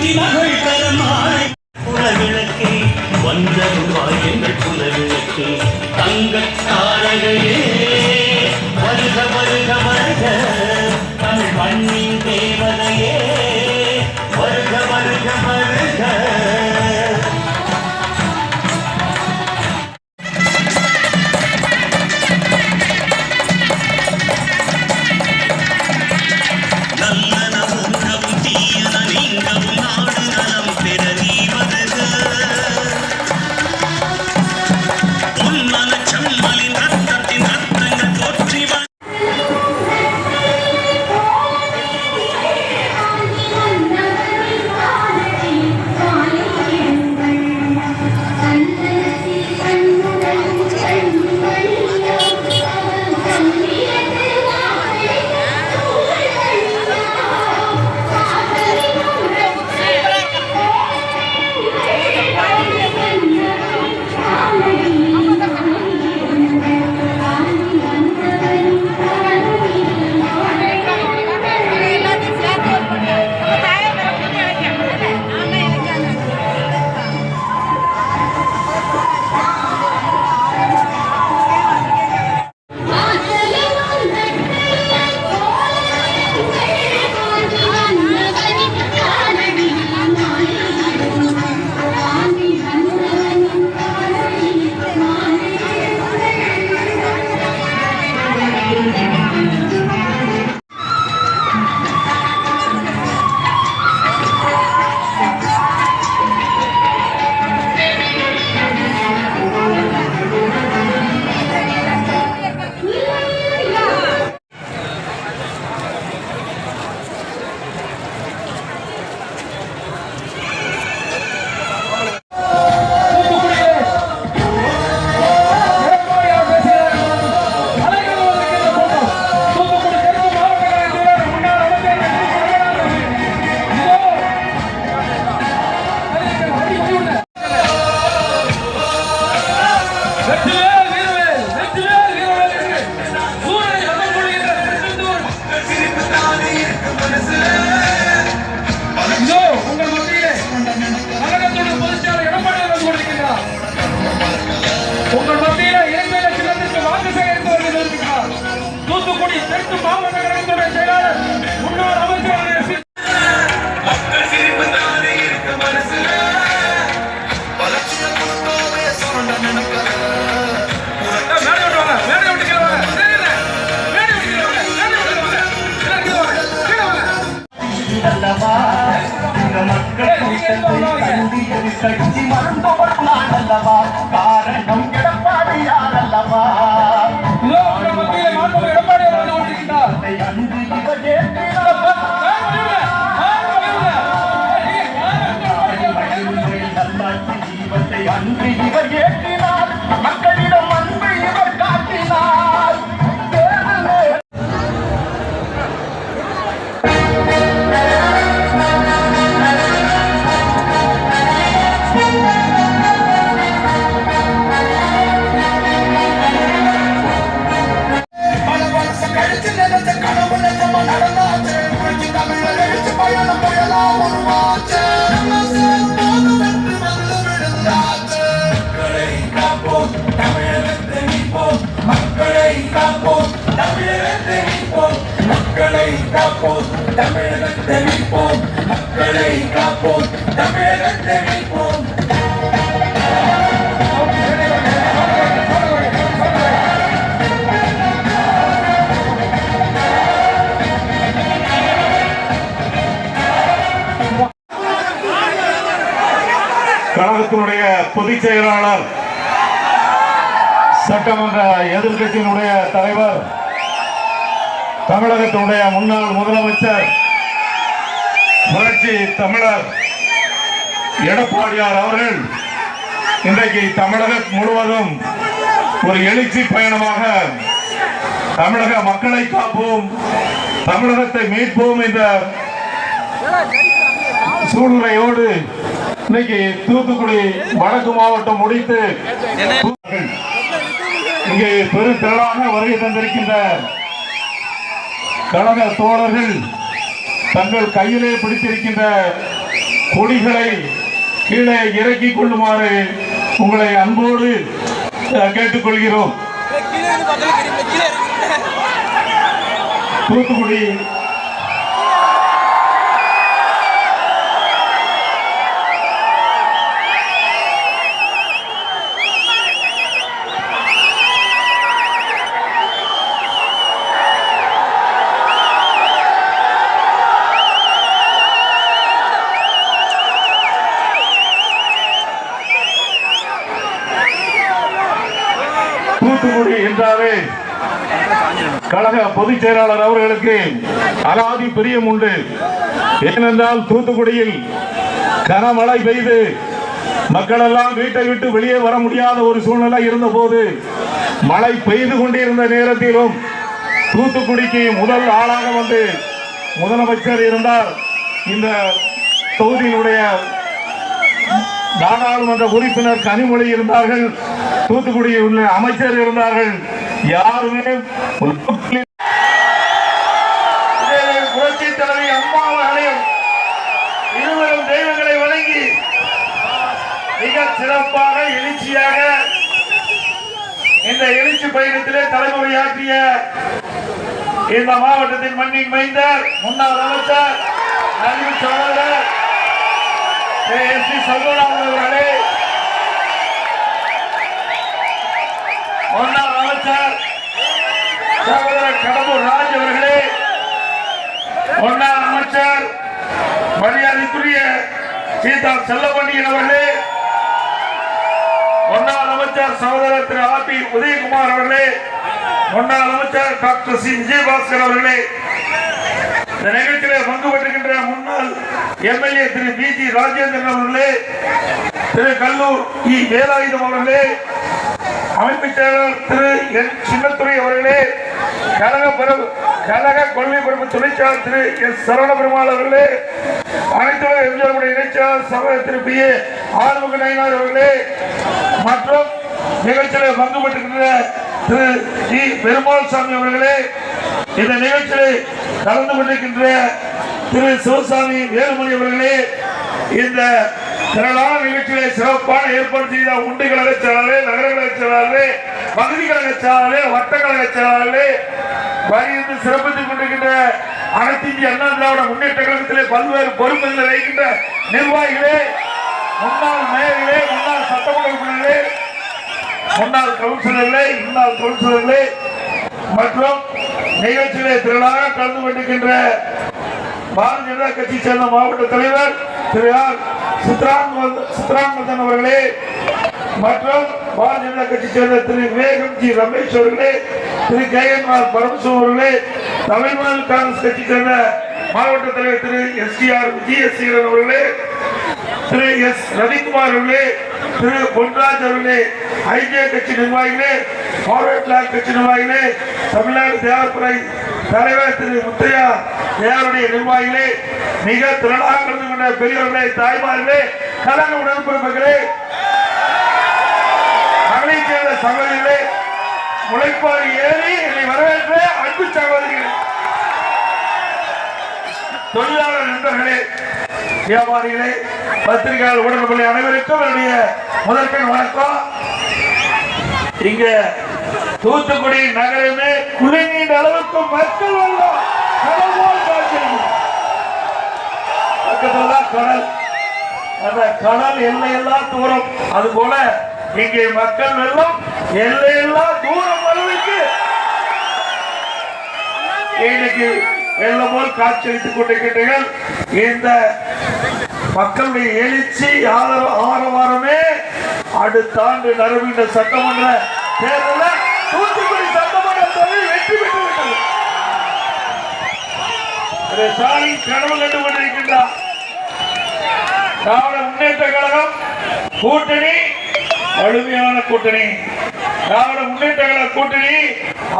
தினங்கள் தரமாய் புலவிளக்கே வந்தருவாய் எங்கள் புலவிளக்கே. காப்போம் தமிழகத்தை மீட்போம் மக்களை காப்போம் தமிழகத்தை மீட்போம் கழகத்தினுடைய பொதுச் செயலாளர் சட்டமன்ற எதிர்கட்சியினுடைய தலைவர் தமிழகத்தினுடைய முன்னாள் முதலமைச்சர் புரட்சி தமிழர் எடப்பாடியார் அவர்கள் இன்றைக்கு தமிழகம் முழுவதும் ஒரு எழுச்சி பயணமாக தமிழக மக்களை காப்போம் தமிழகத்தை மீட்போம் என்ற சூழ்நிலையோடு இன்னைக்கு தூத்துக்குடி வடக்கு மாவட்டம் முடித்து இங்கே பெருந்திரளாக வருகை தந்திருக்கின்ற கழக தோழர்கள் தங்கள் கையிலே பிடித்திருக்கின்ற கொடிகளை கீழே இறக்கிக் கொள்ளுமாறு உங்களை அன்போடு கேட்டுக்கொள்கிறோம். தூத்துக்குடி தூத்துக்குடி கழக பொதுச் செயலாளர் அவர்களுக்கு அலாதி பிரியம் உண்டு. ஏனென்றால் தூத்துக்குடியில் கனமழை பெய்து மக்கள் எல்லாம் வீட்டை விட்டு வெளியே வர முடியாத ஒரு சூழ்நிலை இருந்தபோது மழை பெய்து கொண்டிருந்த நேரத்திலும் தூத்துக்குடிக்கு முதல் ஆளாக வந்து முதலமைச்சர் இருந்தார். இந்த தொகுதியினுடைய நாடாளுமன்ற உறுப்பினர் கனிமொழி இருந்தார்கள். தூத்துக்குடியில் உள்ள அமைச்சர் இருந்தார்கள். யாருமே புரட்சி தலைவி அம்மா அவர்களையும் இருவரும் தெய்வங்களை வணங்கி மிக சிறப்பாக எழுச்சியாக இந்த எழுச்சி பயணத்திலே தலைமுறையாற்றிய இந்த மாவட்டத்தின் மண்ணின் மைந்தர் முன்னாள் அமைச்சர் நலிவு சகோதரர் எஸ் பி அவர்களே. முன்னாள் அமைச்சர் சகோதரர் கடம்பூர் ராஜ் அவர்களே. முன்னாள் அமைச்சர் மரியாதைக்குரிய சீதா செல்லப்பண்டியன் அவர்களே. முன்னாள் அமைச்சர் சகோதரர் திரு ஆர் பி உதயகுமார் அவர்களே. முன்னாள் அமைச்சர் டாக்டர் சி. விஜயபாஸ்கர் அவர்களே. இந்த நிகழ்ச்சியிலே பங்கு பெற்றுகின்ற முன்னாள் MLA Thiru P G Rajendran அவர்களே திரு கல்லூர் இ. வேலாயுதம் அவர்களே அமைப்பு செயலாளர் திரு என். சின்னத்துறை அவர்களே கழக பரவு கழக கொள்கை பரப்பு துணைச்சாளர் திரு எஸ். சரவண பெருமாள் அவர்களே அனைத்து எம்ஜிஆருடைய இணைச்சாளர் சபை திரு பி. ஏ. ஆறுமுக நயனார் அவர்களே மற்றும் நிகழ்ச்சியில பங்கு திரு ஜி பெருமாள் சாமி அவர்களே இந்த நிகழ்ச்சியில கலந்து கொண்டிருக்கின்ற திரு சிவசாமி வேலுமணி அவர்களே இந்த திரளான நிகழ்ச்சிகளை சிறப்பான ஏற்பாடு செய்த உண்டு கழக செயலாளரே நகர கழக செயலாளரே பகுதி கழக செயலாளரே வட்ட கழக செயலாளரே வரியிருந்து சிறப்பித்துக் கொண்டிருக்கின்ற அனைத்து இந்திய அண்ணா திராவிட முன்னேற்ற கழகத்திலே பல்வேறு பொறுப்புகளை வைக்கின்ற நிர்வாகிகளே முன்னாள் மேயர்களே முன்னாள் சட்டமன்ற உறுப்பினர்களே முன்னாள் கவுன்சிலர்களே முன்னாள் கவுன்சிலர்களே மற்றும் நிகழ்ச்சியிலே திரளாக கலந்து கொண்டிருக்கின்ற பாரதிய ஜனதா கட்சி சேர்ந்த மாவட்ட தலைவர் திரு ஆர் சித்ரானந்த அவர்களே மற்றும் பாரதிய ஜனதா கட்சி சேர்ந்த திரு விவேகம் ஜி ரமேஷ் அவர்களே திரு கே என் பரமசிவம் அவர்களே தமிழ்நாடு காங்கிரஸ் கட்சி சேர்ந்த மாவட்ட தலைவர் Thiru S T R Vijayaseelan அவர்களே திரு எஸ் ரவிக்குமார் அவர்களே திரு பொன்ராஜ் அவர்களே ஐஜே கட்சி நிர்வாகிகளே ஃபார்வர்ட் பிளாக் கட்சி நிர்வாகிகளே தமிழ்நாடு தேவப்படை தலைவர் திரு முத்தையா தேவருடைய நிர்வாகிகளே மிக திரளாக கலந்து கொண்ட பெரியவர்களே தாய்மார்களே கலங்க உடன்பிறப்புகளே மகளிர் சேர்ந்த சகோதரிகளே முளைப்பாறு ஏறி என்னை வரவேற்ற அன்பு சகோதரிகளே தொழிலாளர் நண்பர்களே வியாபாரிகளே பத்திரிகையாளர் ஊடகப்பள்ளி அனைவருக்கும் என்னுடைய முதற்கண் வணக்கம். இங்க தூத்துக்குடி நகரமே குளிர்நீண்ட அளவுக்கு மக்கள் வரலாம் பக்கத்துல கடல் அந்த கடல் எல்லையெல்லாம் தூரம். அது போல இங்கே மக்கள் வெள்ளம் எல்லையெல்லாம் தூரம் அளவுக்கு இன்னைக்கு வெள்ளம் போல் காட்சியளித்துக் கொண்டிருக்கின்றீர்கள். இந்த மக்களுடைய எழுச்சி ஆதரவு ஆரவாரமே அடுத்த ஆண்டு நடைபெற்ற சட்டமன்ற தேர்தலில் தூத்துக்குடி சட்டமன்ற தொகுதி வெற்றி பெற்று விட்டது. இதை ஸ்டாலின் கனவு கண்டு கொண்டிருக்கின்றார். திராவிட முன்னேற்ற கழகம் கூட்டணி வலிமையான கூட்டணி. திராவிட முன்னேற்ற கழக கூட்டணி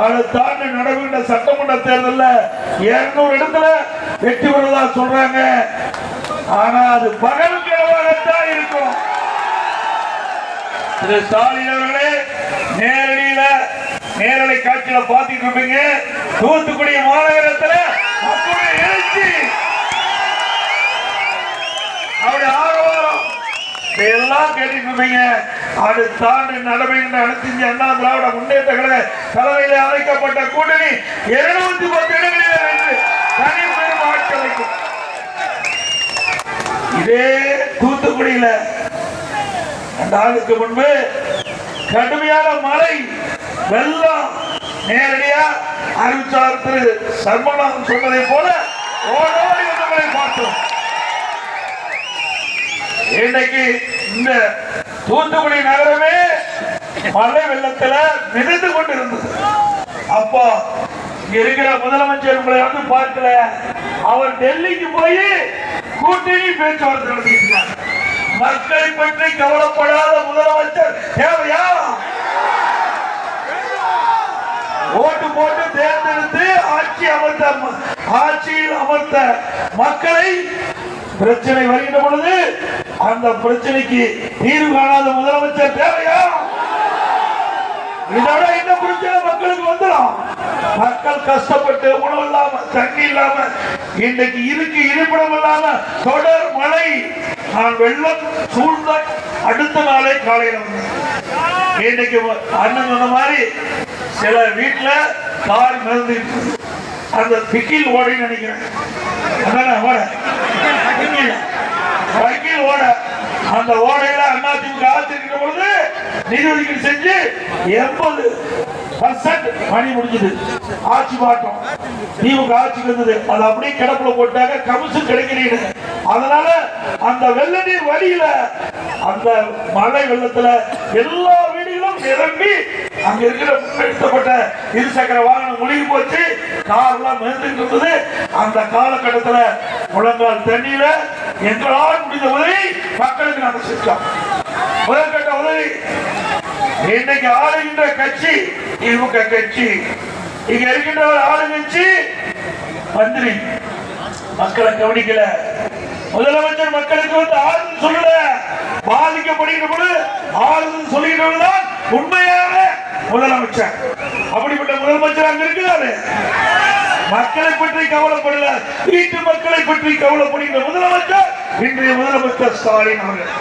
அடுத்த ஆண்டு நடைபெற்ற சட்டமன்ற தேர்தலில் இருநூறு இடத்துல வெற்றி பெறுவதா சொல்றாங்க. ஆனா அது பகல் கனவாகத்தான் இருக்கும். திரு ஸ்டாலின் அவர்களே நேரடியில நேரலை காட்சியில பாத்துட்டு இருப்பீங்க. தூத்துக்குடி மாநகரத்துல அப்படியே எழுச்சி. அவருடைய ஆரவாரம். இதையெல்லாம் கேட்டுட்டு இருப்பீங்க. அடுத்த ஆண்டு நடைபெறுகின்ற அனைத்து அண்ணா திராவிட முன்னேற்ற கழக தலைமையிலே அழைக்கப்பட்ட கூட்டணி இருநூத்தி பத்து இடங்களில் வென்று தனி பெரும் இதே தூத்துக்குடியில நாளுக்கு முன்பு கடுமையான மழை வெள்ளம் நேரடியா அறிவிச்சார் திரு சர்மநாதன் சொன்னதை போல ஓடோடி பார்த்தோம். இன்னைக்கு இந்த தூத்துக்குடி நகரமே மழை வெள்ளத்துல மிதந்து கொண்டிருந்தது. அப்போ இருக்கிற முதலமைச்சர் உங்களை வந்து பார்க்கல. அவர் டெல்லிக்கு போய் கூட்டணி பேச்சுவார்த்தை நடத்திருக்கிறார் மக்களை பற்றி கவலைப்படாத முதலமைச்சர் தேவையா? ஓட்டு போட்டு தேர்ந்தெடுத்து ஆட்சி அமர்த்த ஆட்சியில் அமர்த்த மக்களை பிரச்சனை வருகின்ற பொழுது அந்த பிரச்சனைக்கு தீர்வு காணாத முதலமைச்சர் தேவையா? இதோட என்ன பிரச்சனை மக்களுக்கு வந்துடும். மக்கள் கஷ்டப்பட்டு உணவு இல்லாம தண்ணி இல்லாம இன்னைக்கு இருக்கு இருப்பிடம் இல்லாம தொடர் மழை. நான் வெள்ளம் சூழ்ந்த அடுத்த நாளே காலையில் இன்னைக்கு அண்ணன் சொன்ன மாதிரி சில வீட்டுல கார் மிதந்து அந்த பிக்கில் ஓடைன்னு நினைக்கிறேன். அதானே வக்கீல் ஓட அந்த ஓடையில அதிமுக ஆட்சி இருக்கிற பொழுது நிதி ஒதுக்கீடு செஞ்சு எண்பது பர்சன்ட் பணி முடிஞ்சது. ஆட்சி மாற்றம். திமுக ஆட்சிக்கு வந்தது. அது அப்படியே கிடப்புல போட்டாங்க. கமிஷன் கிடைக்கிறீங்க அதனால அந்த வெள்ள நீர் வழியில அந்த மழை வெள்ளத்துல எல்லா வீடுகளும் நிரம்பி அங்க இருக்கிற முன்னெடுத்தப்பட்ட இருசக்கர வாகனம் முழுகி போச்சு. கார்லாம் மிதந்துட்டு இருந்தது. அந்த காலகட்டத்துல முழங்கால் தண்ணியில எங்களால் முடிந்த உதவி மக்களுக்கு நாங்கள் செஞ்சோம். முதற்கட்ட உதவி இன்னைக்கு ஆளுகின்ற கட்சி திமுக கட்சி. இங்க இருக்கின்ற ஒரு ஆளுங்கட்சி மந்திரி. மக்களை கவனிக்கல. முதலமைச்சர் மக்களுக்கு வந்து ஆறுதல் சொல்லல. பாதிக்கப்படுகின்ற பொழுது ஆறுதல் சொல்லுகிறவர்தான் உண்மையான முதலமைச்சர். அப்படிப்பட்ட முதலமைச்சர் அங்க இருக்கிறாரு. மக்களை பற்றி கவலைப்படல. வீட்டு மக்களை பற்றி கவலைப்படுகின்ற முதலமைச்சர் இன்றைய முதலமைச்சர் ஸ்டாலின் அவர்கள்.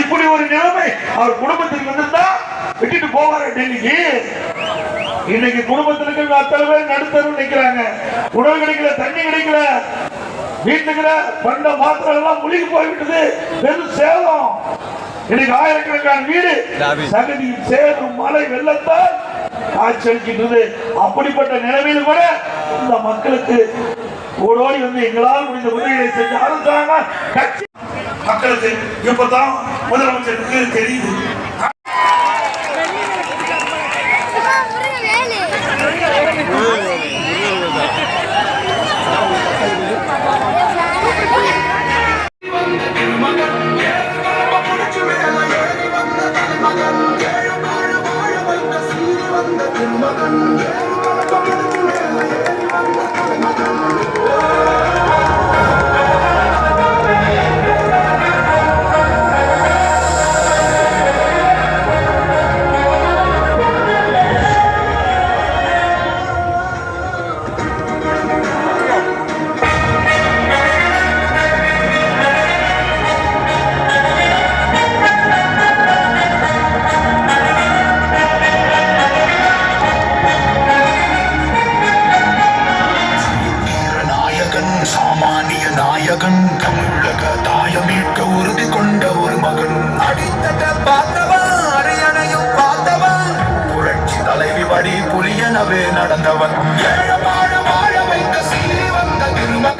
இப்படி ஒரு நிலைமை அவர் குடும்பத்துக்கு வந்திருந்தா விட்டுட்டு போவார டெல்லிக்கு. இன்னைக்கு குடும்பத்தில் இருக்கிற அத்தனை பேர் நடுத்தரும் நிக்கிறாங்க. உணவு கிடைக்கல தண்ணி கிடைக்கல. வீட்டுக்கிற பண்ட பாத்திரம் எல்லாம் முழுகி போய்விட்டது. வெறும் சேதம் இன்னைக்கு ஆயிரக்கணக்கான வீடு. சகதியில் சேரும் மழை வெள்ளத்தால் காய்ச்சலிக்கின்றது அப்படிப்பட்ட நிலைமையில் கூட இந்த மக்களுக்கு ஓடோடி வந்து எங்களால் முடிந்த உதவிகளை செஞ்சு ஆரம்பித்தாங்க கட்சி மக்களுக்கு இப்பதான் முதலமைச்சருக்கு தெரியுது.